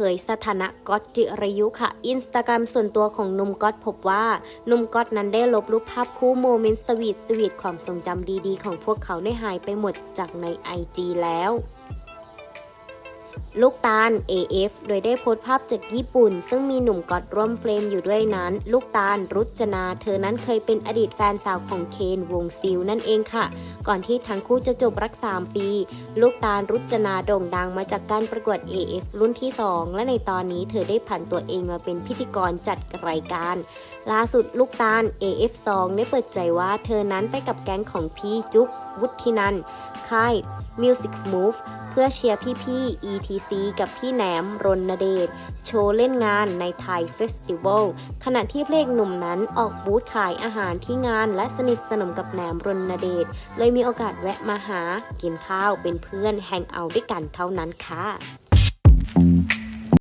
เผยสถานะก๊อตจิรายุค่ะ อินสตาแกรมส่วนตัวของนุ่มก๊อตพบว่านุ่มก๊อตนั้นได้ลบรูปภาพคู่โมเมนต์สวีทสวีทความทรงจำดีๆ ของพวกเขาได้หายไปหมดจากในไอจีแล้ว ลูกตาล AF โดยได้โพสต์ภาพจากญี่ปุ่น ซึ่งมีหนุ่มกอตร่วมเฟรมอยู่ด้วยนั้น ลูกตาล รุจนา เธอนั้นเคยเป็นอดีตแฟนสาวของเคนวงซิลนั่นเองค่ะ ก่อนที่ทั้งคู่จะจบรัก 3 ปี ลูกตาล รุจนาโด่งดังมาจากการประกวด AF รุ่นที่ 2 และในตอนนี้เธอได้ผันตัวเองมาเป็นพิธีกรจัดรายการ ล่าสุดลูกตาล AF2 ได้เปิดใจว่าเธอนั้นไปกับแก๊งของพี่จุ๊บ วุฒินันค่าย Music Move เพื่อเชียร์พี่ๆ ETC กับพี่แหนมรณเดช โชว์เล่นงานในไทยเฟสติวัลขณะที่เพลงหนุ่มนั้นออกบูธขายอาหารที่งานและสนิทสนมกับแหนมรณเดช เลยมีโอกาสแวะมาหา กินข้าวเป็นเพื่อนแฮงเอาท์ด้วยกันเท่านั้นค่ะ